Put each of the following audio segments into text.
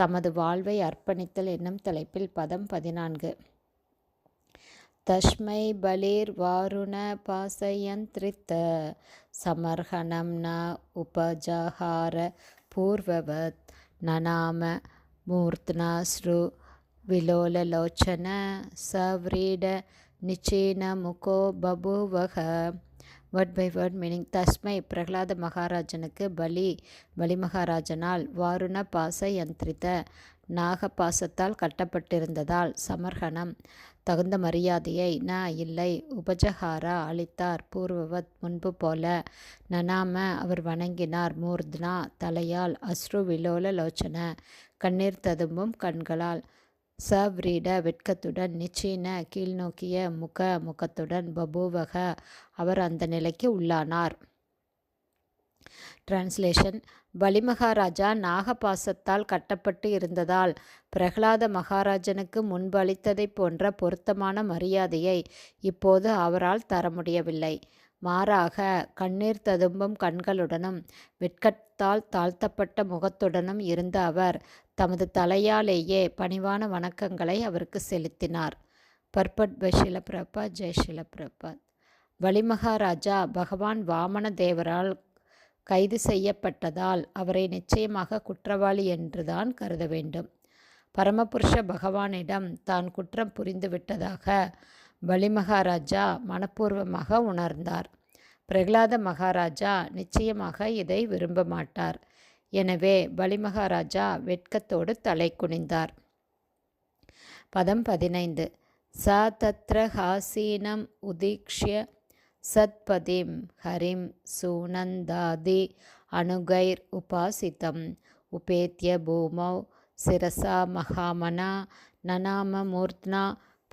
தமது வாழ்வை அர்ப்பணித்தல் என்னும் தலைப்பில் பதம் பதினான்கு. தஷ்மை பலிர் வாருண பாசயந்திரித்த சமர்ஹணம் ந உபஜஹார பூர்வவத் நநாம மூர்த்னாஸ்ரு விலோலலோச்சன சவ்ரீட நிச்சீன முகோ பபுவக வேர்ட் பை வேர்ட் மீனிங் தஸ்மை பிரகலாத மகாராஜனுக்கு பலி பலி மகாராஜனால் வாருண பாச யந்திரித்த நாகபாசத்தால் கட்டப்பட்டிருந்ததால் சமர்ஹனம். தகுந்த மரியாதையை ந இல்லை உபஜஹாரா அளித்தார். பூர்வவத் முன்பு போல நனாம அவர் வணங்கினார். மூர்த்னா தலையால் அஸ்ரு விலோல லோச்சன கண்ணீர் ததும்பும் கண்களால் சவ்ரீட வெட்கத்துடன் நிச்சீன கீழ்நோக்கிய முக முகத்துடன் பபூவக அவர் அந்த நிலைக்கு உள்ளானார். டிரான்ஸ்லேஷன் பலிமகாராஜா நாகபாசத்தால் கட்டப்பட்டு இருந்ததால் பிரகலாத மகாராஜனுக்கு முன்பு அளித்ததைப் போன்ற பொருத்தமான மரியாதையை இப்போது அவரால் தர முடியவில்லை. மாறாக கண்ணீர் ததும்பும் கண்களுடனும் வெட்கத்தால் தாழ்த்தப்பட்ட முகத்துடனும் இருந்த அவர் தமது தலையாலேயே பணிவான வணக்கங்களை அவருக்கு செலுத்தினார். பர்பட் பஷில பிரபா ஜெய் பிரபாத் வலிமகாராஜா பகவான் வாமன தேவரால் கைது செய்யப்பட்டதால் அவரை நிச்சயமாக குற்றவாளி என்றுதான் கருத வேண்டும். பரமபுருஷ பகவானிடம் தான் குற்றம் புரிந்துவிட்டதாக பலிமகாராஜா மனப்பூர்வமாக உணர்ந்தார். பிரகலாத மகாராஜா நிச்சயமாக இதை விரும்ப மாட்டார் எனவே பலிமகாராஜா வெட்கத்தோடு தலை குனிந்தார். பதம் பதினைந்து. ச தத்ர ஹாசீனம் உதீக்ஷிய சத்பதிம் ஹரிம் சூனந்தாதி அணுகைர் உபாசிதம் உபேத்திய பூமௌ சிரசா மகாமனா நனாம மூர்த்னா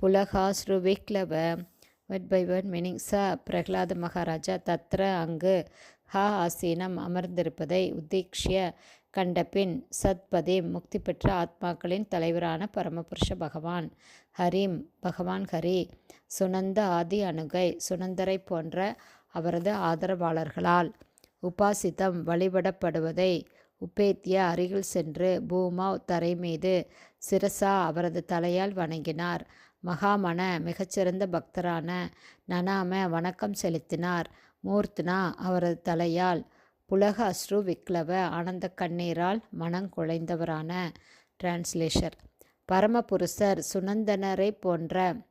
புலகாஸ்ருவிக்லவ வட் பை வட் மீனிங் ச பிரகலாத மகாராஜா தத்ர அங்கு ஹா ஆசீனம் அமர்ந்திருப்பதை உத்தீக்ஷிய கண்டபின் சத்பதே முக்தி பெற்ற ஆத்மாக்களின் தலைவரான பரமபுருஷ பகவான் ஹரிம் பகவான் ஹரி சுனந்த ஆதி அணுகை சுனந்தரை போன்ற அவரது ஆதரவாளர்களால் உபாசிதம் வழிபடப்படுவதை உப்பேத்திய அருகில் சென்று பூமா தரை மீது சிரசா அவரது தலையால் வணங்கினார். மகாமன மிகச்சிறந்த பக்தரான நனாம வணக்கம் செலுத்தினார். மூர்த்னா அவரது தலையால் புலக அஸ்ரு விக்லவ ஆனந்த கண்ணீரால் மனங்குலைந்தவரான டிரான்ஸ்லேஷர். பரமபுருஷர் சுனந்தனரை போன்ற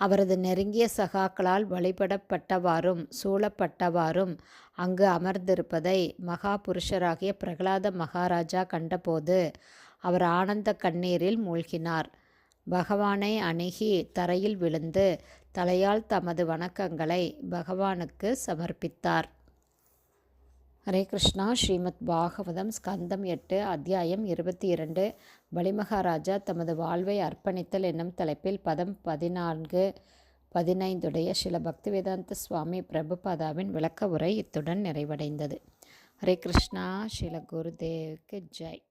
அவரது நெருங்கிய சகாக்களால் வழிபடப்பட்டவாறும் சூழப்பட்டவாறும் அங்கு அமர்ந்திருப்பதை மகா புருஷராகிய பிரகலாத மகாராஜா கண்டபோது அவர் ஆனந்த கண்ணீரில் மூழ்கினார். பகவானை அணுகி தரையில் விழுந்து தலையால் தமது வணக்கங்களை பகவானுக்கு சமர்ப்பித்தார். ஹரே கிருஷ்ணா. ஸ்ரீமத் பாகவதம் ஸ்கந்தம் எட்டு அத்தியாயம் இருபத்தி இரண்டு. பலிமகாராஜா தமது வாழ்வை அர்ப்பணித்தல் என்னும் தலைப்பில் பதம் பதினான்கு பதினைந்துடைய சில பக்திவேதாந்த சுவாமி பிரபுபாதாவின் விளக்க உரை இத்துடன் நிறைவடைந்தது. ஹரே கிருஷ்ணா. ஸ்ரீல குருதேவுக்கு ஜெய்.